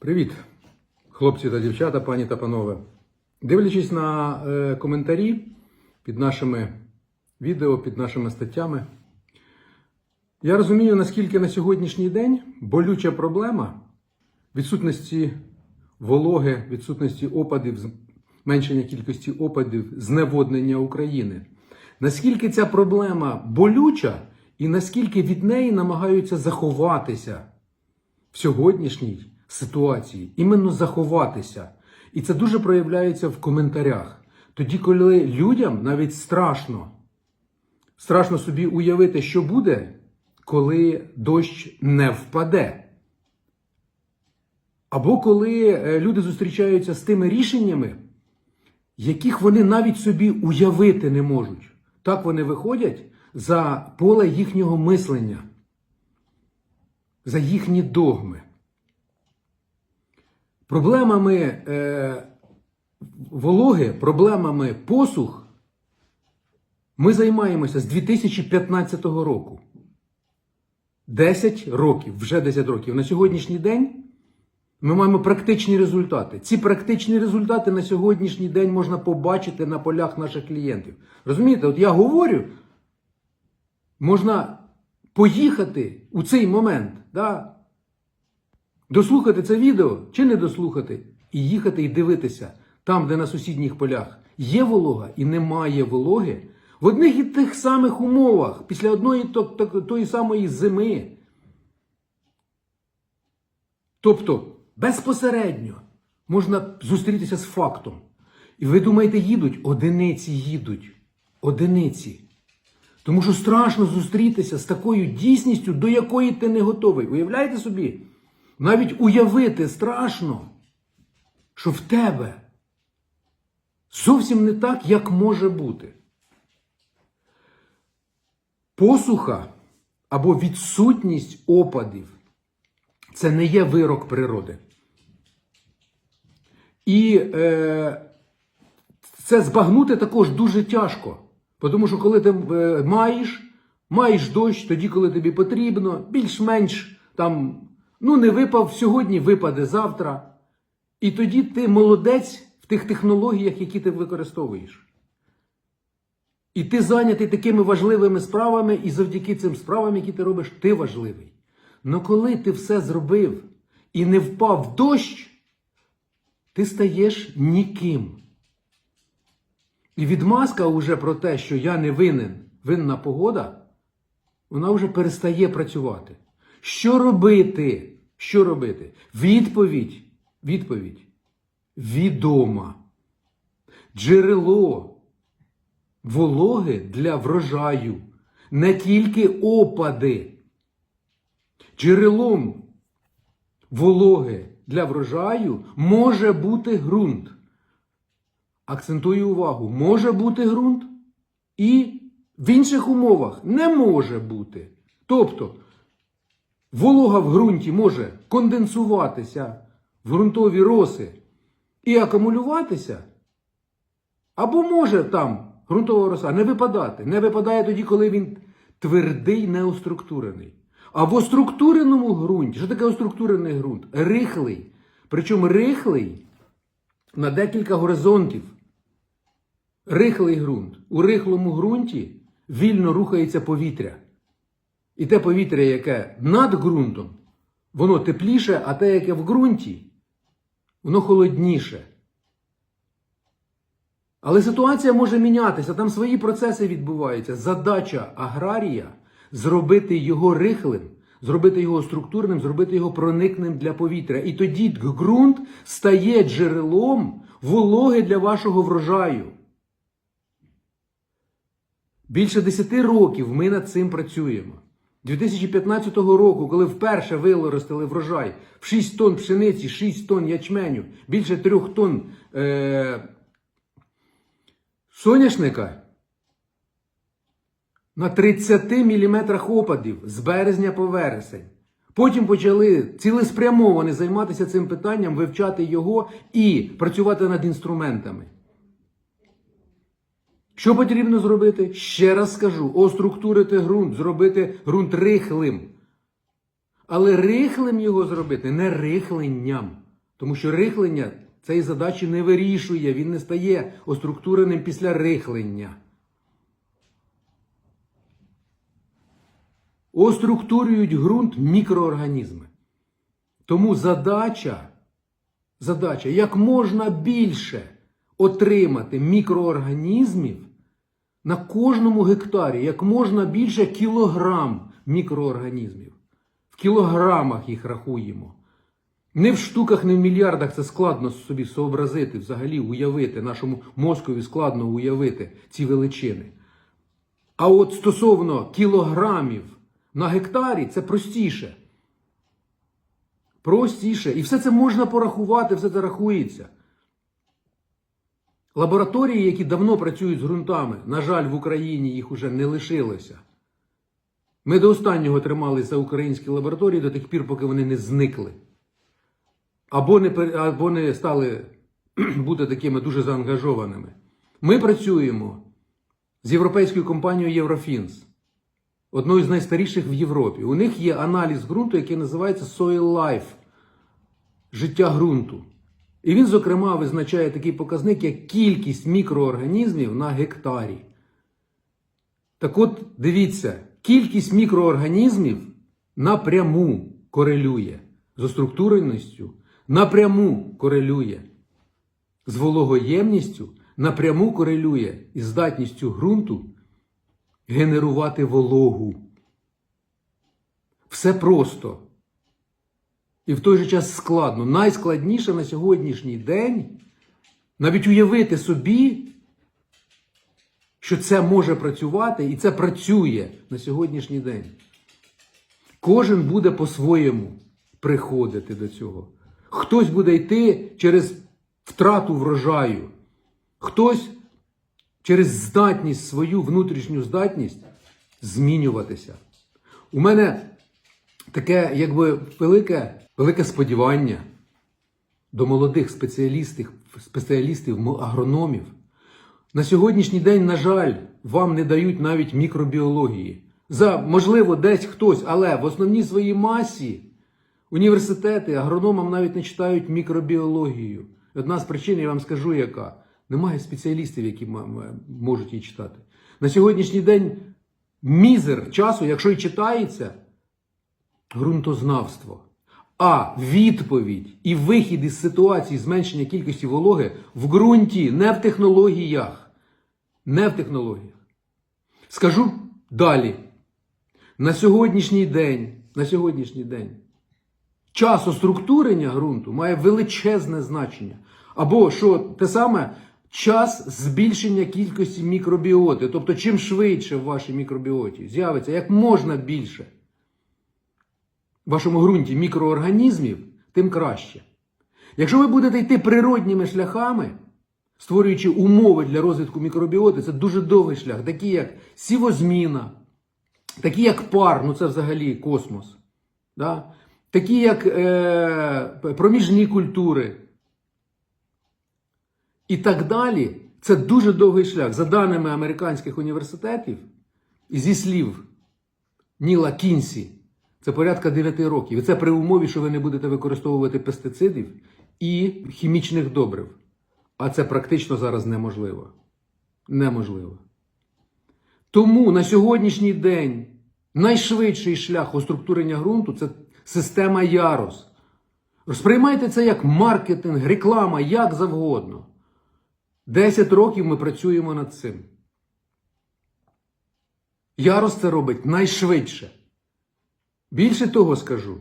Привіт, хлопці та дівчата, пані та панове. Дивлячись на е, коментарі під нашими відео, під нашими статтями, я розумію, наскільки на сьогоднішній день болюча проблема відсутності вологи, відсутності опадів, зменшення кількості опадів, зневоднення України. Наскільки ця проблема болюча і наскільки від неї намагаються заховатися в сьогоднішній ситуації, іменно заховатися. І це дуже проявляється в коментарях. Тоді, коли людям навіть страшно, страшно собі уявити, що буде, коли дощ не впаде. Або коли е, люди зустрічаються з тими рішеннями, яких вони навіть собі уявити не можуть. Так вони виходять за поле їхнього мислення, за їхні догми. Проблемами е, вологи, проблемами посух ми займаємося з 2015 року. 10 років, вже 10 років. На сьогоднішній день ми маємо практичні результати. Ці практичні результати на сьогоднішній день можна побачити на полях наших клієнтів. Розумієте, от я говорю, можна поїхати у цей момент, да? Дослухати це відео чи не дослухати, і їхати і дивитися там, де на сусідніх полях є волога і немає вологи, в одних і тих самих умовах, після одної то- то- тої самої зими. Тобто безпосередньо можна зустрітися з фактом. І ви думаєте, їдуть? Одиниці їдуть. Одиниці. Тому що страшно зустрітися з такою дійсністю, до якої ти не готовий. Уявляєте собі? Навіть уявити страшно, що в тебе зовсім не так, як може бути. Посуха або відсутність опадів це не є вирок природи. І е, це збагнути також дуже тяжко. Тому що коли ти е, маєш, маєш дощ, тоді, коли тобі потрібно, більш-менш там, ну не випав сьогодні, випаде завтра. І тоді ти молодець в тих технологіях, які ти використовуєш. І ти зайнятий такими важливими справами, і завдяки цим справам, які ти робиш, ти важливий. Но коли ти все зробив і не впав в дощ, ти стаєш ніким. І відмазка уже про те, що я не винен, винна погода, вона вже перестає працювати. Що робити? Що робити? Відповідь, відповідь відома. Джерело вологи для врожаю, не тільки опади. Джерелом вологи для врожаю може бути ґрунт. Акцентую увагу, може бути ґрунт і в інших умовах не може бути. Тобто волога в ґрунті може конденсуватися в ґрунтові роси і акумулюватися, або може там ґрунтова роса не випадати. Не випадає тоді, коли він твердий, неоструктурений. А в оструктуреному ґрунті, що таке оструктурений ґрунт? Рихлий. Причому рихлий на декілька горизонтів. Рихлий ґрунт. У рихлому ґрунті вільно рухається повітря. І те повітря, яке над ґрунтом, воно тепліше, а те, яке в ґрунті, воно холодніше. Але ситуація може мінятися, там свої процеси відбуваються. Задача аграрія зробити його рихлим, зробити його структурним, зробити його проникним для повітря. І тоді ґрунт стає джерелом вологи для вашого врожаю. Більше 10 років ми над цим працюємо. 2015 року, коли вперше виростили врожай в 6 тонн пшениці, 6 тонн ячменю, більше 3 тонн е- соняшника, на 30 мм опадів з березня по вересень. Потім почали цілеспрямовано займатися цим питанням, вивчати його і працювати над інструментами. Що потрібно зробити? Ще раз скажу: оструктурити ґрунт, зробити ґрунт рихлим. Але рихлим його зробити не рихленням, Тому що рихлення цієї задачі не вирішує, він не стає оструктуреним після рихлення. Оструктурюють ґрунт мікроорганізми. Тому задача, задача як можна більше отримати мікроорганізмів на кожному гектарі, як можна більше кілограм мікроорганізмів. В кілограмах їх рахуємо. Не в штуках, не в мільярдах це складно собі сообразити, взагалі уявити, нашому мозкові складно уявити ці величини. А от стосовно кілограмів на гектарі це простіше. Простіше. І все це можна порахувати, все це рахується. Лабораторії, які давно працюють з ґрунтами, на жаль, в Україні їх уже не лишилося. Ми до останнього трималися українські лабораторії до тих пір, поки вони не зникли. Або не, або не стали бути такими дуже заангажованими. Ми працюємо з європейською компанією Єврофінс, одною з найстаріших в Європі. У них є аналіз ґрунту, який називається Soil Life життя ґрунту. І він, зокрема, визначає такий показник, як кількість мікроорганізмів на гектарі. Так от, дивіться, кількість мікроорганізмів напряму корелює з оструктуреністю, напряму корелює з вологоємністю, напряму корелює із здатністю ґрунту генерувати вологу. Все просто. І в той же час складно. Найскладніше на сьогоднішній день навіть уявити собі, що це може працювати, і це працює на сьогоднішній день. Кожен буде по-своєму приходити до цього. Хтось буде йти через втрату врожаю, хтось через здатність, свою внутрішню здатність змінюватися. У мене таке, якби велике, велике сподівання до молодих спеціалістів, спеціалістів, агрономів. На сьогоднішній день, на жаль, вам не дають навіть мікробіології. За, можливо, десь хтось, але в основній своїй масі університети агрономам навіть не читають мікробіологію. Одна з причин, я вам скажу, яка немає спеціалістів, які можуть її читати. На сьогоднішній день мізер часу, якщо і читається, ґрунтознавство. А відповідь і вихід із ситуації зменшення кількості вологи в ґрунті, не в технологіях. Не в технологіях. Скажу далі. На сьогоднішній день, на сьогоднішній день час оструктурення ґрунту має величезне значення. Або що те саме час збільшення кількості мікробіоти. Тобто, чим швидше в вашій мікробіоті з'явиться як можна більше в вашому ґрунті мікроорганізмів, тим краще. Якщо ви будете йти природніми шляхами, створюючи умови для розвитку мікробіоти, це дуже довгий шлях, такі як сівозміна, такі як пар, ну це взагалі космос, да? такі як е, проміжні культури. І так далі, це дуже довгий шлях. За даними американських університетів, зі слів Ніла Кінсі, це порядка 9 років. І це при умові, що ви не будете використовувати пестицидів і хімічних добрив. А це практично зараз неможливо. Неможливо. Тому на сьогоднішній день найшвидший шлях оструктурення ґрунту це система Ярос. Сприймайте це як маркетинг, реклама, як завгодно. 10 років ми працюємо над цим. Ярос це робить найшвидше. Більше того скажу.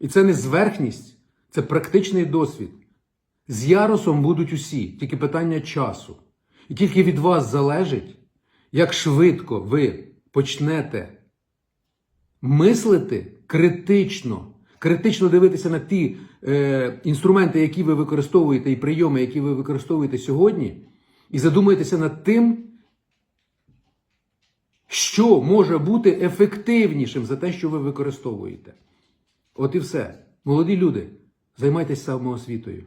І це не зверхність, це практичний досвід. З яросом будуть усі, тільки питання часу. І тільки від вас залежить, як швидко ви почнете мислити критично, критично дивитися на ті е, інструменти, які ви використовуєте, і прийоми, які ви використовуєте сьогодні, і задумаєтеся над тим, що може бути ефективнішим за те, що ви використовуєте. От і все. Молоді люди, займайтеся самоосвітою.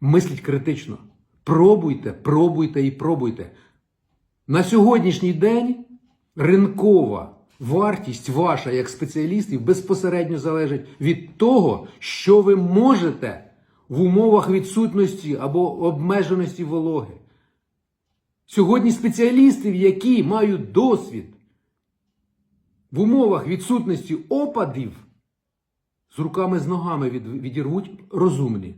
Мисліть критично. Пробуйте, пробуйте і пробуйте. На сьогоднішній день ринкова Вартість ваша як спеціалістів безпосередньо залежить від того, що ви можете в умовах відсутності або обмеженості вологи. Сьогодні спеціалістів, які мають досвід в умовах відсутності опадів, з руками з ногами від, відірвуть розумні.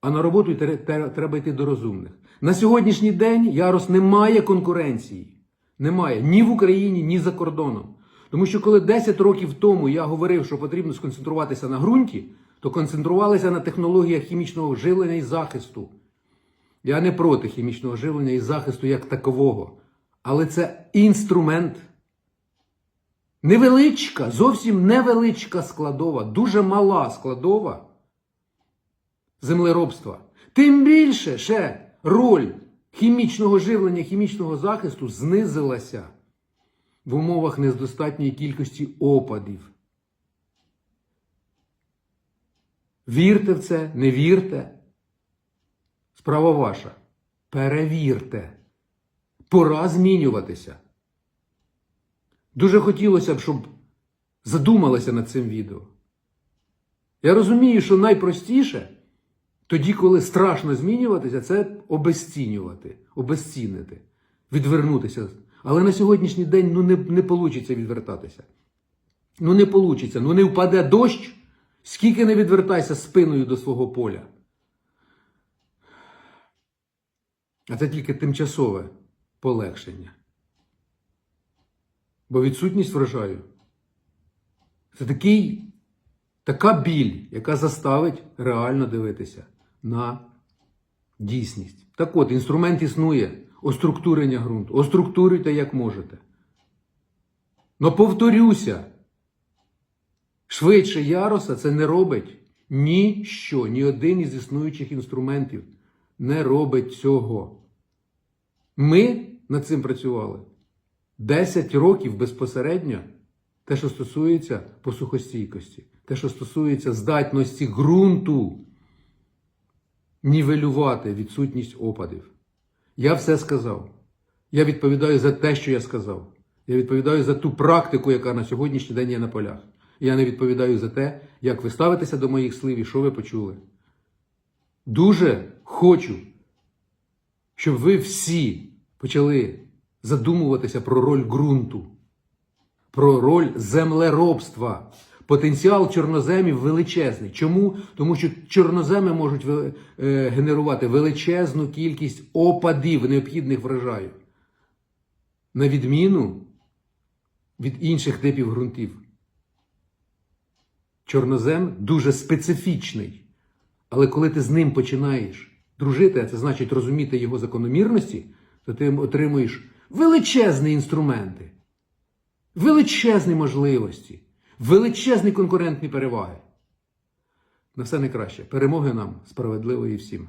А на роботу тре- тре- треба йти до розумних. На сьогоднішній день Ярос не має конкуренції. Немає ні в Україні, ні за кордоном. Тому що коли 10 років тому я говорив, що потрібно сконцентруватися на ґрунті, то концентрувалися на технологіях хімічного живлення і захисту. Я не проти хімічного живлення і захисту як такового. Але це інструмент. Невеличка, зовсім невеличка складова, дуже мала складова землеробства. Тим більше ще роль хімічного живлення, хімічного захисту знизилася в умовах недостатньої кількості опадів. Вірте в це, не вірте. Справа ваша. Перевірте. Пора змінюватися. Дуже хотілося б, щоб задумалися над цим відео. Я розумію, що найпростіше тоді, коли страшно змінюватися, це обезцінювати, обезцінити, відвернутися. Але на сьогоднішній день ну, не, не вийде відвертатися. Ну не вийде. Ну не впаде дощ, скільки не відвертайся спиною до свого поля. А це тільки тимчасове полегшення. Бо відсутність врожаю це такий, така біль, яка заставить реально дивитися на дійсність. Так от, інструмент існує оструктурення ґрунту. Оструктурюйте як можете. Но повторюся, швидше яроса це не робить ніщо, ні один із існуючих інструментів не робить цього. Ми над цим працювали 10 років безпосередньо те, що стосується посухостійкості, те, що стосується здатності ґрунту нівелювати відсутність опадів. Я все сказав. Я відповідаю за те, що я сказав. Я відповідаю за ту практику, яка на сьогоднішній день є на полях. Я не відповідаю за те, як ви ставитеся до моїх слів і що ви почули. Дуже хочу, щоб ви всі почали задумуватися про роль ґрунту, про роль землеробства. Потенціал чорноземів величезний. Чому? Тому що чорноземи можуть е, генерувати величезну кількість опадів, необхідних врожаю. На відміну від інших типів ґрунтів. Чорнозем дуже специфічний. Але коли ти з ним починаєш дружити, а це значить розуміти його закономірності, то ти отримуєш величезні інструменти, величезні можливості, величезні конкурентні переваги. На все найкраще. Перемоги нам справедливої всім.